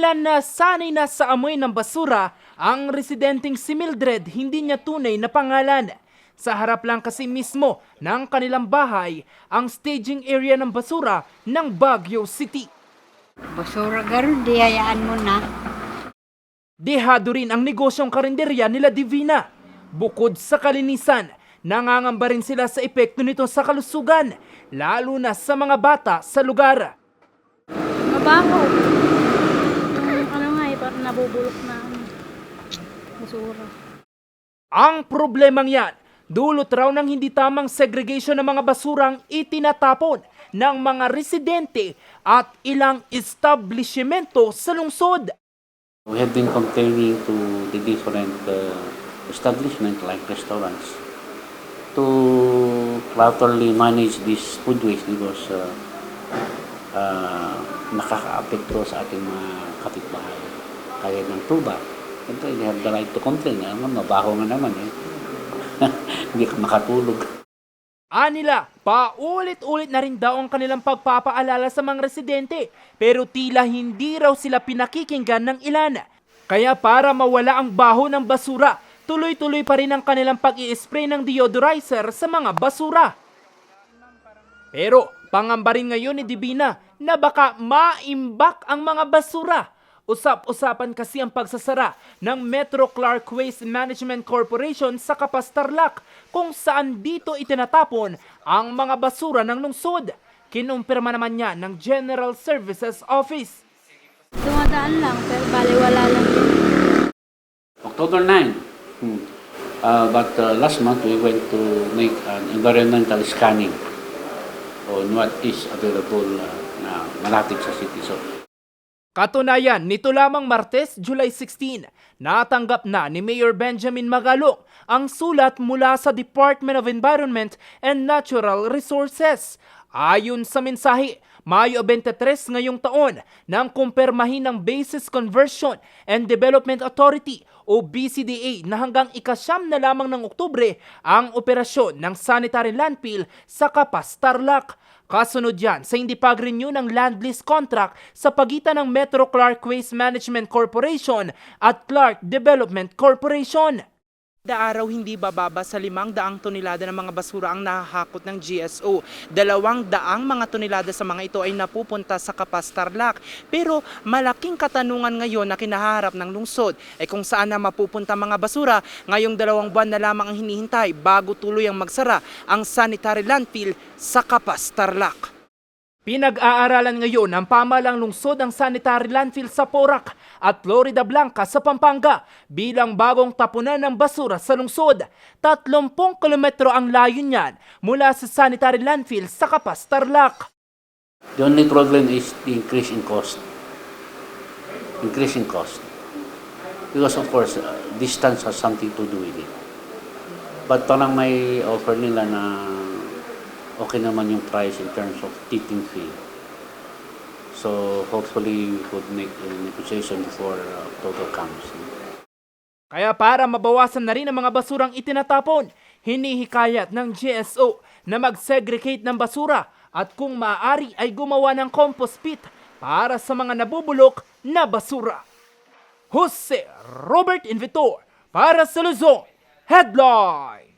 Tila na sanay na sa amoy ng basura ang residenteng si Mildred hindi niya tunay na pangalan. Sa harap lang kasi mismo ng kanilang bahay ang staging area ng basura ng Baguio City. Basura garon, di hayaan mo na. Dehado rin ang negosyong karinderya nila Divina. Bukod sa kalinisan, nangangamba rin sila sa epekto nito sa kalusugan, lalo na sa mga bata sa lugar. Mabaho. Yung ano nga eh, parang nabubulok na basura. Ang problemang yan, dulot raw ng hindi tamang segregation ng mga basurang itinatapon ng mga residente at ilang establishmento sa lungsod. We have been complaining to the different uh, establishments like restaurants to properly manage this food waste because uh, uh, nakaka-apekto sa ating mga kapitbahay. Kaya ng tuba. Siyempre, they have the right to complain. Ano, mabaho nga naman eh. Hindi ka makatulog. Anila, paulit-ulit na rin daw ang kanilang pagpapaalala sa mga residente pero tila hindi raw sila pinakikinggan ng ilan. Kaya para mawala ang baho ng basura, tuloy-tuloy pa rin ang kanilang pag spray ng deodorizer sa mga basura. Pero pangamba rin ngayon ni Divina na baka maimbak ang mga basura. Usap-usapan kasi ang pagsasara ng Metro Clark Waste Management Corporation sa Kapastarlak kung saan dito itinatapon ang mga basura ng lungsod. Kinumpirma naman niya ng General Services Office. Dumadaan lang, pero baliwala lang. October 9. Hmm. Uh, but uh, last month we went to make an environmental scanning on what is available uh, na malapit sa city. So, Katunayan, nito lamang Martes, July 16, natanggap na ni Mayor Benjamin Magalong ang sulat mula sa Department of Environment and Natural Resources. Ayon sa mensahe, Mayo 23 ngayong taon nang kumpirmahin ng Basis Conversion and Development Authority o BCDA na hanggang ikasyam na lamang ng Oktubre ang operasyon ng sanitary landfill sa Kapas, Tarlac. Kasunod yan sa hindi pag-renew ng land lease contract sa pagitan ng Metro Clark Waste Management Corporation at Clark Development Corporation. Daaraw hindi bababa sa limang daang tonelada ng mga basura ang nahahakot ng GSO. Dalawang daang mga tonelada sa mga ito ay napupunta sa Kapas Tarlac. Pero malaking katanungan ngayon na kinaharap ng lungsod ay kung saan na mapupunta mga basura ngayong dalawang buwan na lamang ang hinihintay bago tuloy ang magsara ang sanitary landfill sa Kapas Tarlac. Pinag-aaralan ngayon ng pamalang lungsod ang sanitary landfill sa Porac at Florida Blanca sa Pampanga bilang bagong tapunan ng basura sa lungsod. 30 kilometro ang layo niyan mula sa sanitary landfill sa Kapas, Tarlac. the only problem is the increase in cost. Increase in cost. Because of course, uh, distance has something to do with it. But parang may offer nila na okay naman yung price in terms of tipping fee. So hopefully we could make a negotiation before uh, October comes. Kaya para mabawasan na rin ang mga basurang itinatapon, hinihikayat ng GSO na mag-segregate ng basura at kung maaari ay gumawa ng compost pit para sa mga nabubulok na basura. Jose Robert Invitor para sa Luzon Headline!